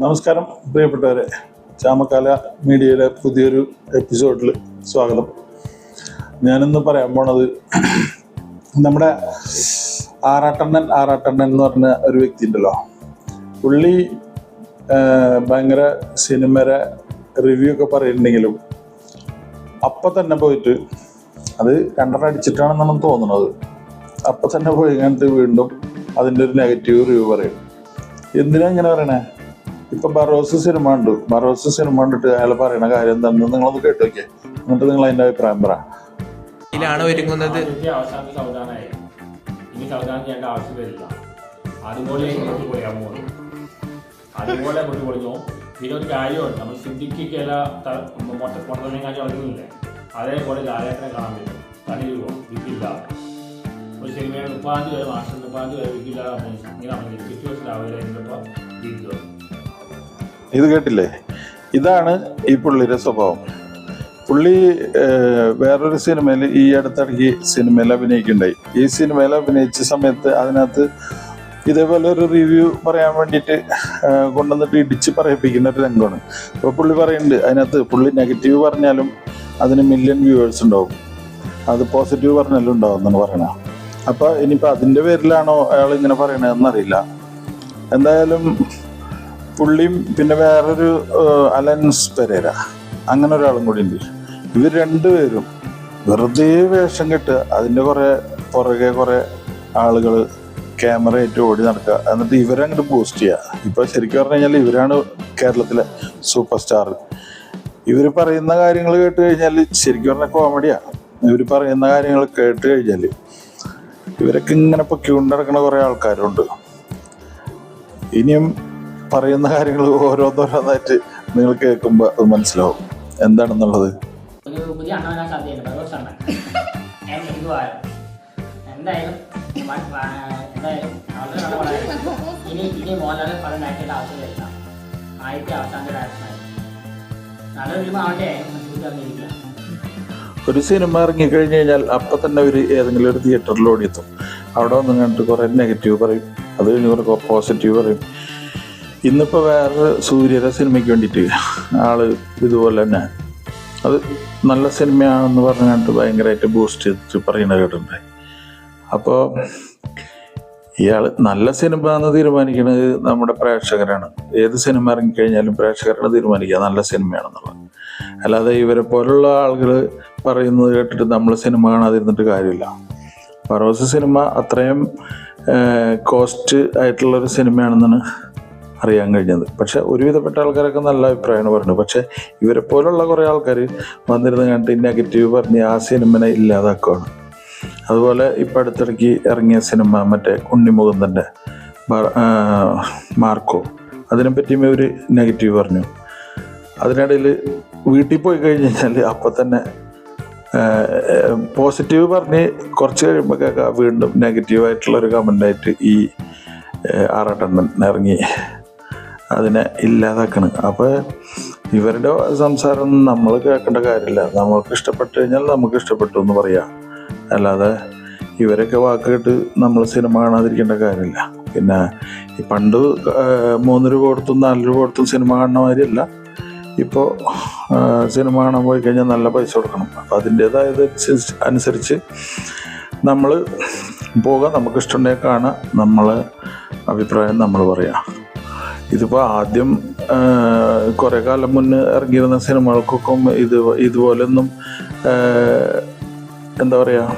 നമസ്കാരം പ്രിയപ്പെട്ടവരെ. ചാമക്കാല മീഡിയയിലെ പുതിയൊരു എപ്പിസോഡിൽ സ്വാഗതം. ഞാനിന്ന് പറയാൻ പോണത് നമ്മുടെ ആറാട്ടണ്ണൻ ആറാട്ടണ്ണൻ എന്ന് പറഞ്ഞ ഒരു വ്യക്തി ഉണ്ടല്ലോ. പുള്ളി ഭയങ്കര സിനിമയുടെ റിവ്യൂ ഒക്കെ പറയുന്നുണ്ടെങ്കിലും അപ്പം തന്നെ പോയിട്ട് അത് രണ്ടെണ്ണം അടിച്ചിട്ടാണെന്നാണ് തോന്നുന്നത്. അപ്പം തന്നെ പോയി കഴിഞ്ഞിട്ട് വീണ്ടും അതിന്റെ ഒരു നെഗറ്റീവ് റിവ്യൂ പറയും. എന്തിനാ ഇങ്ങനെ പറയണേ? ഇപ്പൊ ബറോസ് സിനിമ ഉണ്ട് ബറോസ് സിനിമ കണ്ടിട്ട് അയാൾ പറയണ കാര്യം എന്താണെന്ന് നിങ്ങളൊന്ന് കേട്ടോക്കെ എന്നിട്ട് നിങ്ങൾ അതിന്റെ അഭിപ്രായം പറ. ഇതിലാണ് ഒരുങ്ങുന്നത്. ആദ്യത്തെ അവസാനത്തെ സൗദാനായി ഇനി സൗദാനം ചെയ്യേണ്ട ആവശ്യം വരില്ല. അതുപോലെ അതുപോലെ പൊളിഞ്ഞു പിന്നെ ഒരു കാര്യമുണ്ട്. നമ്മൾ സിദ്ധിക്ക് മൊട്ട പൊട്ടത്തന്നെ കാര്യം അതേപോലെ ലാലേട്ടനെ കാണാൻ പറ്റും രൂപം വിക്കില്ല. ഒരു സിനിമയുടെ മുപ്പാന്തി വരെ മാസം മുപ്പാന്തി വരെ വിക്കില്ല ഇങ്ങനെ സിറ്റുവേഷൻ ആവില്ല കഴിഞ്ഞപ്പോൾ വിഗ് ഇത് കേട്ടില്ലേ? ഇതാണ് ഈ പുള്ളിയുടെ സ്വഭാവം. പുള്ളി വേറൊരു സിനിമയിൽ ഈ അടുത്തിടയ്ക്ക് സിനിമയിൽ അഭിനയിക്കുണ്ടായി ഈ സിനിമയിൽ അഭിനയിച്ച സമയത്ത് അതിനകത്ത് ഇതേപോലെ ഒരു റിവ്യൂ പറയാൻ വേണ്ടിയിട്ട് കൊണ്ടുവന്നിട്ട് ഇടിച്ച് പറയിപ്പിക്കുന്ന ഒരു രംഗമാണ്. അപ്പോൾ പുള്ളി പറയുന്നുണ്ട് അതിനകത്ത് പുള്ളി നെഗറ്റീവ് പറഞ്ഞാലും അതിന് മില്യൺ വ്യൂവേഴ്സ് ഉണ്ടാവും. അത് പോസിറ്റീവ് പറഞ്ഞാലും ഉണ്ടാവും എന്നാണ് പറയണത് അപ്പോൾ ഇനിയിപ്പോൾ അതിന്റെ പേരിലാണോ അയാൾ ഇങ്ങനെ പറയണതെന്നറിയില്ല എന്തായാലും പുള്ളിയും പിന്നെ വേറൊരു അലൻസ് പെരേര. അങ്ങനെ ഒരാളും കൂടി ഉണ്ട്. ഇവർ രണ്ടുപേരും വെറുതെ വേഷം കെട്ടുക അതിന്റെ കുറേ പുറകെ കുറേ ആളുകൾ ക്യാമറ ആയിട്ട് ഓടി നടക്കുക എന്നിട്ട് ഇവരങ്ങോട്ട് പോസ്റ്റ് ചെയ്യുക ഇപ്പോൾ ശരിക്കും പറഞ്ഞു കഴിഞ്ഞാൽ ഇവരാണ് കേരളത്തിലെ സൂപ്പർ സ്റ്റാർ ഇവർ പറയുന്ന കാര്യങ്ങൾ കേട്ട് കഴിഞ്ഞാൽ ശരിക്കും പറഞ്ഞാൽ കോമഡിയാണ് ഇവർ പറയുന്ന കാര്യങ്ങൾ കേട്ട് കഴിഞ്ഞാൽ ഇവരൊക്കെ ഇങ്ങനെ പൊക്കിക്കൊണ്ട് നടക്കുന്ന കുറേ ആൾക്കാരുണ്ട്. ഇനിയും പറയുന്ന കാര്യങ്ങൾ ഓരോന്നോരോന്നായിട്ട് നിങ്ങൾ കേൾക്കുമ്പോൾ അത് മനസ്സിലാവും. എന്താണെന്നുള്ളത്? ഒരു സിനിമ ഇറങ്ങി ഇറങ്ങിക്കഴിഞ്ഞ് കഴിഞ്ഞാൽ അപ്പൊ തന്നെ ഒരു ഏതെങ്കിലും ഒരു തിയേറ്ററിൽ ഓടിയെത്തും. അവിടെ വന്ന് കണ്ടിട്ട് കുറേ നെഗറ്റീവ് പറയും. അത് കഴിഞ്ഞ് കുറേ പോസിറ്റീവ് പറയും. ഇന്നിപ്പോൾ വേറൊരു സൂര്യയുടെ സിനിമയ്ക്ക് വേണ്ടിയിട്ട് ആൾ ഇതുപോലെ തന്നെ. അത് നല്ല സിനിമയാണെന്ന് പറഞ്ഞിട്ട് ഭയങ്കരമായിട്ട് ബൂസ്റ്റ് ചെയ്തിട്ട് പറയുന്ന കേട്ടുണ്ട് അപ്പോൾ ഇയാൾ നല്ല സിനിമ എന്ന് തീരുമാനിക്കുന്നത് നമ്മുടെ പ്രേക്ഷകരാണ്. ഏത് സിനിമ ഇറങ്ങിക്കഴിഞ്ഞാലും പ്രേക്ഷകരാണ് തീരുമാനിക്കുക നല്ല സിനിമയാണെന്നുള്ളത്. അല്ലാതെ ഇവരെ പോലുള്ള ആളുകൾ പറയുന്നത് കേട്ടിട്ട് നമ്മൾ സിനിമ കാണാതിരുന്നിട്ട് കാര്യമില്ല. ഫറോസ് സിനിമ അത്രയും കോസ്റ്റ് ആയിട്ടുള്ളൊരു സിനിമയാണെന്നാണ് അറിയാൻ കഴിഞ്ഞത്. പക്ഷെ ഒരുവിധപ്പെട്ട ആൾക്കാരൊക്കെ നല്ല അഭിപ്രായമാണ് പറഞ്ഞത്. പക്ഷെ ഇവരെ പോലുള്ള കുറേ ആൾക്കാർ വന്നിരുന്ന് കണ്ടിട്ട് നെഗറ്റീവ് പറഞ്ഞ് ആ സിനിമനെ ഇല്ലാതാക്കുകയാണ് അതുപോലെ ഇപ്പം അടുത്തിടയ്ക്ക് ഇറങ്ങിയ സിനിമ മറ്റേ ഉണ്ണിമുകുന്ദന്റെ മാർക്കോ. അതിനെപ്പറ്റിയും ഇവർ നെഗറ്റീവ് പറഞ്ഞു. അതിനിടയിൽ വീട്ടിൽ പോയി കഴിഞ്ഞ് കഴിഞ്ഞാൽ അപ്പം തന്നെ പോസിറ്റീവ് പറഞ്ഞ് കുറച്ച് കഴിയുമ്പോൾ കേൾക്കാം വീണ്ടും നെഗറ്റീവായിട്ടുള്ളൊരു കമന്റായിട്ട് ഈ ആറാട്ടൻ ഇറങ്ങി. അതിനെ ഇല്ലാതാക്കണം. അപ്പോൾ ഇവരുടെ സംസാരം നമ്മൾ കേൾക്കേണ്ട കാര്യമില്ല. നമ്മൾക്ക് ഇഷ്ടപ്പെട്ട് കഴിഞ്ഞാൽ നമുക്ക് ഇഷ്ടപ്പെട്ടു എന്ന് പറയാം. അല്ലാതെ ഇവരൊക്കെ വാക്ക് കേട്ട് നമ്മൾ സിനിമ കാണാതിരിക്കേണ്ട കാര്യമില്ല. പിന്നെ പണ്ട് മൂന്ന് രൂപ കൊടുത്തും നാല് രൂപ കൊടുത്തും സിനിമ കാണുന്ന മാതിരിയല്ല. ഇപ്പോൾ സിനിമ കാണാൻ പോയി കഴിഞ്ഞാൽ നല്ല പൈസ കൊടുക്കണം. അപ്പം അതിന്റേതായത് അനുസരിച്ച് നമ്മൾ പോകാം. നമുക്ക് ഇഷ്ടമുണ്ടെങ്കിൽ കാണാം. നമ്മളെ അഭിപ്രായം നമ്മൾ പറയാം. ഇതിപ്പോൾ ആദ്യം കുറേ കാലം മുന്നേ ഇറങ്ങിയിരുന്ന സിനിമകൾക്കൊക്കെ ഇത് ഇതുപോലൊന്നും എന്താ പറയുക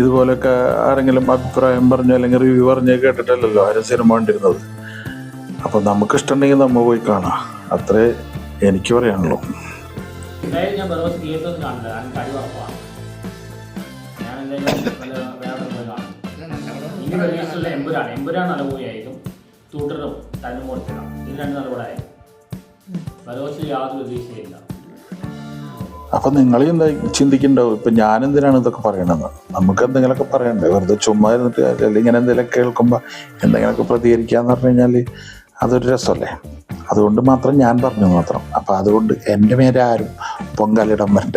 ഇതുപോലൊക്കെ ആരെങ്കിലും അഭിപ്രായം പറഞ്ഞോ അല്ലെങ്കിൽ റിവ്യൂ പറഞ്ഞോ കേട്ടിട്ടല്ലല്ലോ ആരും സിനിമ കണ്ടിരുന്നത്. അപ്പം നമുക്ക് ഇഷ്ടമുണ്ടെങ്കിൽ നമ്മൾ പോയി കാണാം. അത്രേ എനിക്ക് പറയാനുള്ളൂ. റിലീസുള്ള എമ്പുരാണ്. എമ്പുരാൻ നല്ല തന്നും കൊടുത്തിടാം ഇത് രണ്ട് പടമായിരിക്കും ബറോസിൽ യാതൊരു പ്രതീക്ഷയില്ല അപ്പൊ നിങ്ങൾ എന്താ ചിന്തിക്കണ്ടോ? ഇപ്പൊ ഞാൻ എന്തിനാണ് ഇതൊക്കെ പറയണത്? നമുക്ക് എന്തെങ്കിലുമൊക്കെ പറയണ്ടേ? വെറുതെ ചുമ്മാ ഇരുന്നിട്ട്. അല്ലെങ്കിൽ ഇങ്ങനെ എന്തെങ്കിലും കേൾക്കുമ്പോൾ എന്തെങ്കിലുമൊക്കെ പ്രതികരിക്കാന്ന് പറഞ്ഞു കഴിഞ്ഞാൽ അതൊരു രസമല്ലേ? അതുകൊണ്ട് മാത്രം ഞാൻ പറഞ്ഞു മാത്രം. അപ്പം അതുകൊണ്ട് എന്റെ മേലെ ആരും പൊങ്കാലിടാൻ പറ്റ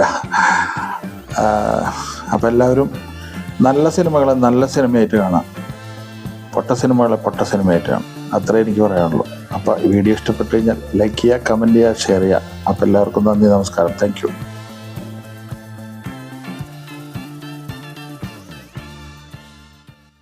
അപ്പം എല്ലാവരും നല്ല സിനിമകളെ നല്ല സിനിമയായിട്ട് കാണാം. പൊട്ട സിനിമകളെ പൊട്ട സിനിമയായിട്ട് കാണാം. അത്രേ എനിക്ക് പറയാനുള്ളൂ. അപ്പം അപ്പോൾ വീഡിയോ ഇഷ്ടപ്പെട്ടു കഴിഞ്ഞാൽ ലൈക്ക് ചെയ്യുക കമന്റ് ചെയ്യുക ഷെയർ ചെയ്യുക. അപ്പോൾ എല്ലാവർക്കും നന്ദി നമസ്കാരം. താങ്ക്